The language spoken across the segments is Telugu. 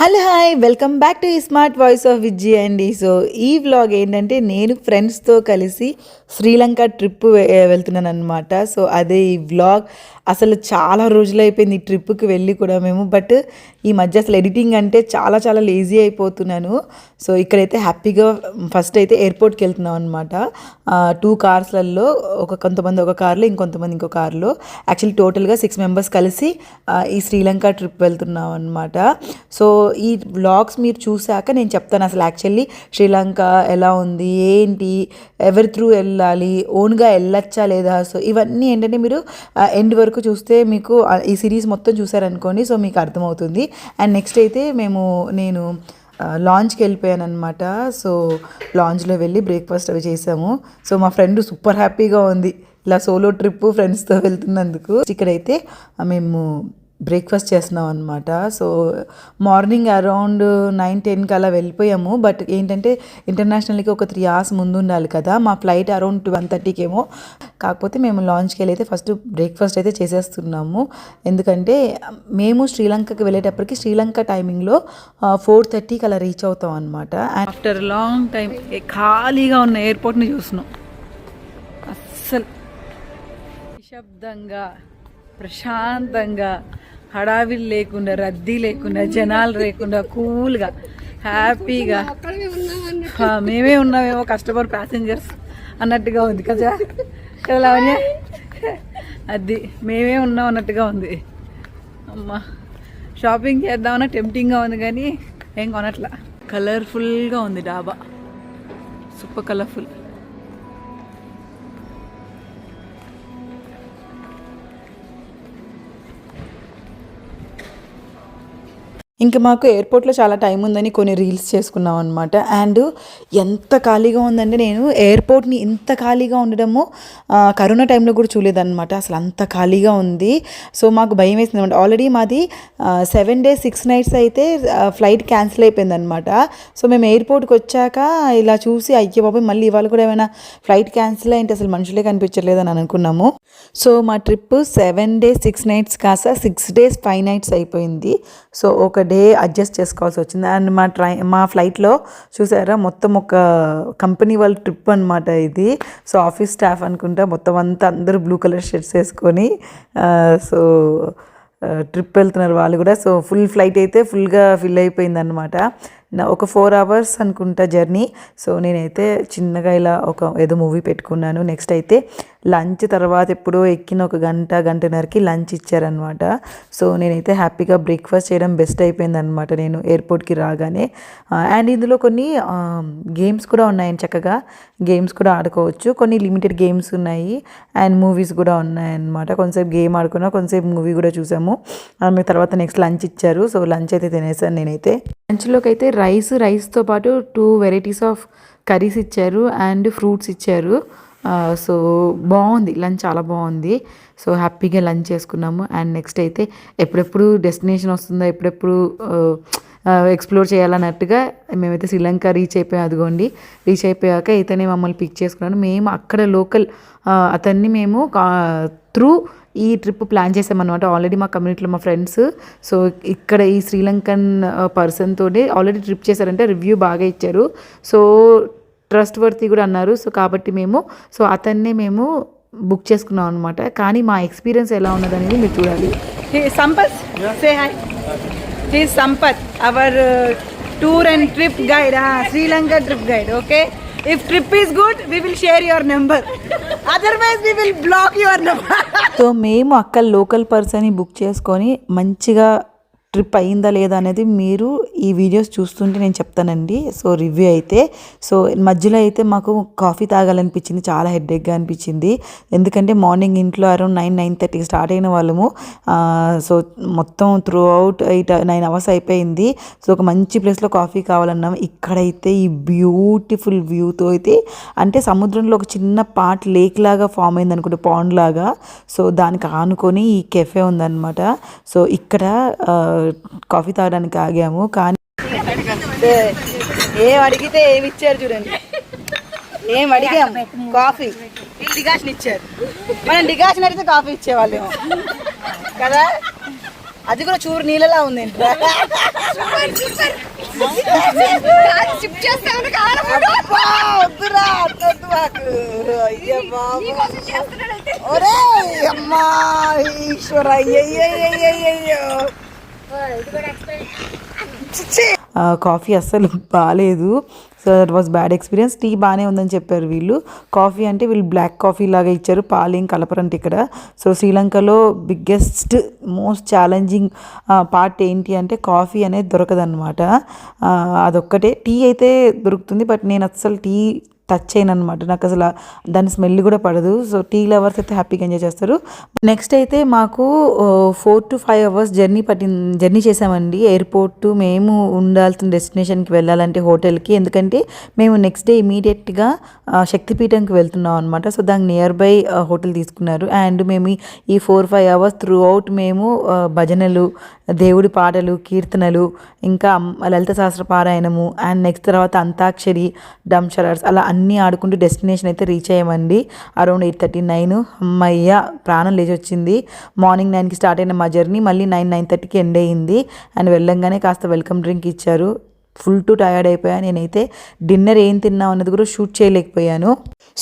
Hello hi welcome back to smart voice of Vijji అండి. సో ఈ వ్లాగ్ ఏంటంటే నేను ఫ్రెండ్స్తో కలిసి శ్రీలంక ట్రిప్ వెళ్తున్నాను అనమాట సో అదే ఈ వ్లాగ్. అసలు చాలా రోజులు అయిపోయింది ఈ ట్రిప్కి వెళ్ళి కూడా మేము. బట్ ఈ మధ్య అసలు ఎడిటింగ్ అంటే చాలా చాలా లేజీ అయిపోతున్నాను. సో ఇక్కడైతే హ్యాపీగా ఫస్ట్ అయితే ఎయిర్పోర్ట్కి వెళ్తున్నాం అనమాట టూ కార్స్లలో ఒక కొంతమంది ఒక కార్లో ఇంకొంతమంది ఇంకో కార్లో. యాక్చువల్లీ టోటల్గా సిక్స్ మెంబర్స్ కలిసి ఈ శ్రీలంక ట్రిప్ వెళ్తున్నాం అనమాట సో ఈ బ్లాగ్స్ మీరు చూశాక నేను చెప్తాను అసలు యాక్చువల్లీ శ్రీలంక ఎలా ఉంది ఏంటి ఎవరి త్రూ వెళ్ళాలి ఓన్గా వెళ్ళొచ్చా లేదా? సో ఇవన్నీ ఏంటంటే మీరు ఎండ్ వరకు చూస్తే మీకు ఈ సిరీస్ మొత్తం చూసారనుకోండి సో మీకు అర్థమవుతుంది. అండ్ నెక్స్ట్ అయితే మేము నేను లాంచ్కి వెళ్ళిపోయాను అనమాట సో లాంచ్లో వెళ్ళి బ్రేక్ఫాస్ట్ అవి చేసాము. సో మా ఫ్రెండ్ సూపర్ హ్యాపీగా ఉంది. ఇలా సోలో ట్రిప్ ఫ్రెండ్స్తో వెళ్తున్నందుకు. ఇక్కడైతే మేము బ్రేక్ఫాస్ట్ చేస్తున్నాం అనమాట సో మార్నింగ్ అరౌండ్ నైన్ టెన్కి అలా వెళ్ళిపోయాము. బట్ ఏంటంటే ఇంటర్నేషనల్కి ఒక త్రీ అవర్స్ ముందు ఉండాలి కదా. మా ఫ్లైట్ అరౌండ్ వన్ థర్టీకి ఏమో కాకపోతే మేము లాంచ్కి వెళ్ళి అయితే ఫస్ట్ బ్రేక్ఫాస్ట్ అయితే చేసేస్తున్నాము. ఎందుకంటే మేము శ్రీలంకకి వెళ్ళేటప్పటికి శ్రీలంక టైమింగ్లో ఫోర్ థర్టీకి అలా రీచ్ అవుతాం అనమాట ఆఫ్టర్ లాంగ్ టైం ఖాళీగా ఉన్న ఎయిర్పోర్ట్ని చూస్తున్నాం. అస్సలు నిశ్శబ్దంగా. ప్రశాంతంగా హడావిడి లేకుండా రద్దీ లేకుండా జనాలు లేకుండా కూల్గా హ్యాపీగా. మేమే ఉన్నామేమో కస్టమర్ ప్యాసింజర్స్ అన్నట్టుగా ఉంది కదా. కదా లావణ్య? అది మేమే ఉన్నాం అన్నట్టుగా ఉంది. అమ్మా షాపింగ్ చేద్దామన్నా టెంప్టింగ్గా ఉంది కానీ ఏం కొనట్లా. కలర్ఫుల్గా ఉంది డాబా. Super colourful. ఇంకా మాకు ఎయిర్పోర్ట్లో చాలా టైం ఉందని కొన్ని రీల్స్ చేసుకున్నాం అనమాట అండ్ ఎంత ఖాళీగా ఉందంటే నేను ఎయిర్పోర్ట్ని ఇంత ఖాళీగా ఉండడము కరోనా టైంలో కూడా చూడలేదన్నమాట. అసలు అంత ఖాళీగా ఉంది. సో మాకు భయం వేసింది అనమాట ఆల్రెడీ మాది సెవెన్ డేస్ సిక్స్ నైట్స్ అయితే ఫ్లైట్ క్యాన్సిల్ అయిపోయిందనమాట సో మేము ఎయిర్పోర్ట్కి వచ్చాక ఇలా చూసి అయ్యే బాబు మళ్ళీ ఇవాళ కూడా ఏమైనా ఫ్లైట్ క్యాన్సిల్ అయింటే అసలు మనుషులే కనిపించలేదని అనుకున్నాము. సో మా trip seven days six nights కాస్త సిక్స్ డేస్ ఫైవ్ నైట్స్ అయిపోయింది. సో ఒక డే అడ్జస్ట్ చేసుకోవాల్సి వచ్చింది. అండ్ మా ట్రై మా ఫ్లైట్లో చూసారా మొత్తం ఒక కంపెనీ వాళ్ళ ట్రిప్ అనమాట ఇది. సో ఆఫీస్ స్టాఫ్ అనుకుంటా మొత్తం అంతా అందరూ బ్లూ కలర్ షర్ట్స్ వేసుకొని సో ట్రిప్ వెళ్తున్నారు వాళ్ళు కూడా. సో ఫుల్ ఫ్లైట్ అయితే ఫుల్గా ఫిల్ అయిపోయింది అనమాట ఒక ఫోర్ అవర్స్ అనుకుంటా జర్నీ. సో నేనైతే చిన్నగా ఇలా ఒక ఏదో మూవీ పెట్టుకున్నాను. నెక్స్ట్ అయితే లంచ్ తర్వాత ఎప్పుడో ఎక్కిన ఒక గంట గంటన్నరకి లంచ్ ఇచ్చారనమాట సో నేనైతే హ్యాపీగా బ్రేక్ఫాస్ట్ చేయడం బెస్ట్ అయిపోయింది అనమాట నేను ఎయిర్పోర్ట్కి రాగానే. అండ్ ఇందులో కొన్ని గేమ్స్ కూడా ఉన్నాయని చక్కగా. గేమ్స్ కూడా ఆడుకోవచ్చు. కొన్ని లిమిటెడ్ గేమ్స్ ఉన్నాయి. అండ్ మూవీస్ కూడా ఉన్నాయన్నమాట. కొంతసేపు గేమ్ ఆడుకున్నా కొంతసేపు మూవీ కూడా చూసాము. ఆ తర్వాత నెక్స్ట్ లంచ్ ఇచ్చారు. సో లంచ్ అయితే తినేసాను నేనైతే. లంచ్లోకి అయితే రైస్ రైస్తో పాటు టూ వెరైటీస్ ఆఫ్ కర్రీస్ ఇచ్చారు అండ్ ఫ్రూట్స్ ఇచ్చారు. సో బాగుంది లంచ్ చాలా బాగుంది. సో హ్యాపీగా లంచ్ చేసుకున్నాము. అండ్ నెక్స్ట్ అయితే ఎప్పుడెప్పుడు డెస్టినేషన్ వస్తుందో ఎప్పుడెప్పుడు ఎక్స్ప్లోర్ చేయాలన్నట్టుగా మేమైతే శ్రీలంక రీచ్ అయిపోయాం. అదిగోండి రీచ్ అయిపోయాక ఇతనే మమ్మల్ని పిక్ చేసుకున్నాను మేము అక్కడ లోకల్ అతన్ని మేము త్రూ ఈ ట్రిప్ ప్లాన్ చేసామన్నమాట. ఆల్రెడీ మా కమ్యూనిటీలో మా ఫ్రెండ్స్. సో ఇక్కడ ఈ శ్రీలంకన్ పర్సన్ ఆల్రెడీ ట్రిప్ చేశారంటే రివ్యూ బాగా ఇచ్చారు. సో ట్రస్ట్ వర్తీ కూడా అన్నారు. సో కాబట్టి మేము సో అతన్నే మేము బుక్ చేసుకున్నాం అనమాట కానీ మా ఎక్స్పీరియన్స్ ఎలా ఉన్నదనేది మీరు చూడాలి. Sampath say hi Sampath our tour and trip guide Sri Lanka trip guide okay? If trip is good we will share your number otherwise we will block your number so మేము అక్కడ లోకల్ పర్సన్ని బుక్ చేసుకొని మంచిగా ట్రిప్ అయిందా లేదా అనేది మీరు ఈ వీడియోస్ చూస్తుంటే నేను చెప్తానండి. సో రివ్యూ అయితే సో మధ్యలో అయితే మాకు కాఫీ తాగాలనిపించింది. చాలా హెడ్ఏక్గా అనిపించింది. ఎందుకంటే మార్నింగ్ ఇంట్లో అరౌండ్ నైన్ నైన్ థర్టీకి స్టార్ట్ అయిన వాళ్ళము. సో మొత్తం throughout eight nine hours అయిపోయింది. సో ఒక మంచి ప్లేస్లో కాఫీ కావాలన్నాం ఇక్కడైతే ఈ బ్యూటిఫుల్ వ్యూతో అయితే అంటే సముద్రంలో ఒక చిన్న పార్ట్ లేక్ లాగా ఫామ్ అయింది అనుకుంటే పాండ్ లాగా. సో దానికి ఆనుకొని ఈ కెఫే ఉందన్నమాట. సో ఇక్కడ కాఫీ తాగడానికి ఆగాము కానీ ఏం అడిగితే ఏమి ఇచ్చారు చూడండి. ఏం అడిగాము కాఫీ. డిగాషన్ ఇచ్చారు? మనం డిగాషన్ అడిగితే కాఫీ ఇచ్చేవాళ్ళు కదా? అది కూడా చూరు నీళ్ళలా ఉంది. అమ్మా ఈశ్వర అయ్యయ్యో కాఫీ అస్సలు బాగాలేదు so that was bad experience tea బాగానే ఉందని చెప్పారు వీళ్ళు. కాఫీ అంటే వీళ్ళు బ్లాక్ కాఫీ లాగా ఇచ్చారు. పాలేం కలపరంట ఇక్కడ. సో శ్రీలంకలో బిగ్గెస్ట్ మోస్ట్ ఛాలెంజింగ్ పార్ట్ ఏంటి అంటే కాఫీ అనేది దొరకదన్నమాట. అదొక్కటే. టీ అయితే దొరుకుతుంది బట్ నేను అస్సలు టీ టచ్ చేయను అనమాట నాకు అసలు దాని స్మెల్ కూడా పడదు. సో టీ లవర్స్ అయితే హ్యాపీగా ఎంజాయ్ చేస్తారు. నెక్స్ట్ అయితే మాకు four to five hours journey పట్టి జర్నీ చేసామండి. ఎయిర్పోర్ట్ మేము ఉండాల్సిన డెస్టినేషన్కి వెళ్ళాలంటే హోటల్కి. ఎందుకంటే మేము నెక్స్ట్ డే ఇమీడియట్గా శక్తిపీఠంకి వెళ్తున్నాం అనమాట సో దానికి నియర్ బై హోటల్ తీసుకున్నారు. అండ్ మేము ఈ- four five hours throughout మేము భజనలు దేవుడి పాటలు కీర్తనలు ఇంకా లలిత శాస్త్ర పారాయణము అండ్ నెక్స్ట్ తర్వాత అంతాక్షరి డంషరర్స్ అలా అన్నీ ఆడుకుంటూ డెస్టినేషన్ అయితే రీచ్ అయ్యామండి. అరౌండ్ ఎయిట్ థర్టీ నైన్ అమ్మయ్య ప్రాణం లేచి వచ్చింది మార్నింగ్ నైన్కి స్టార్ట్ అయిన మా జర్నీ మళ్ళీ నైన్ నైన్ థర్టీకి ఎండ్ అయ్యింది. అండ్ వెళ్ళంగానే కాస్త వెల్కమ్ డ్రింక్ ఇచ్చారు. ఫుల్ టు టయర్డ్ అయిపోయాను నేనైతే డిన్నర్ ఏం తిన్నాం అన్నది కూడా షూట్ చేయలేకపోయాను.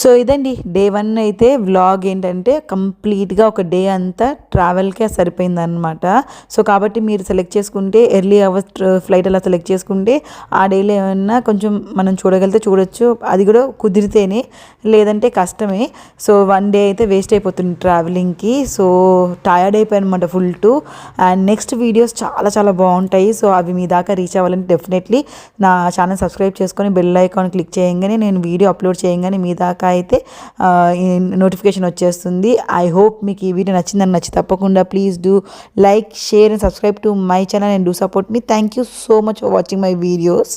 సో ఇదండి డే వన్ అయితే వ్లాగ్ ఏంటంటే కంప్లీట్గా ఒక డే అంతా ట్రావెల్కే సరిపోయిందనమాట సో కాబట్టి మీరు సెలెక్ట్ చేసుకుంటే ఎర్లీ అవర్స్ ఫ్లైట్ అలా సెలెక్ట్ చేసుకుంటే ఆ డేలో ఏమన్నా కొంచెం మనం చూడగలిగితే చూడొచ్చు. అది కూడా కుదిరితేనే లేదంటే కష్టమే. సో వన్ డే అయితే వేస్ట్ అయిపోతుంది ట్రావెలింగ్కి. సో టయర్డ్ అయిపోయాను అనమాట full to. And next videos చాలా చాలా బాగుంటాయి. సో అవి మీ దాకా రీచ్ అవ్వాలంటే డెఫినెట్లీ నా ఛానల్ సబ్స్క్రైబ్ చేసుకొని బెల్ ఐకాన్ క్లిక్ చేయగానే నేను వీడియో అప్లోడ్ చేయగానే మీ దాకా అయితే నోటిఫికేషన్ వచ్చేస్తుంది. ఐ హోప్ మీకు ఈ వీడియో నచ్చిందని నచ్చి తప్పకుండా please do like share and subscribe to my channel and do support me. Thank you so much for watching my videos.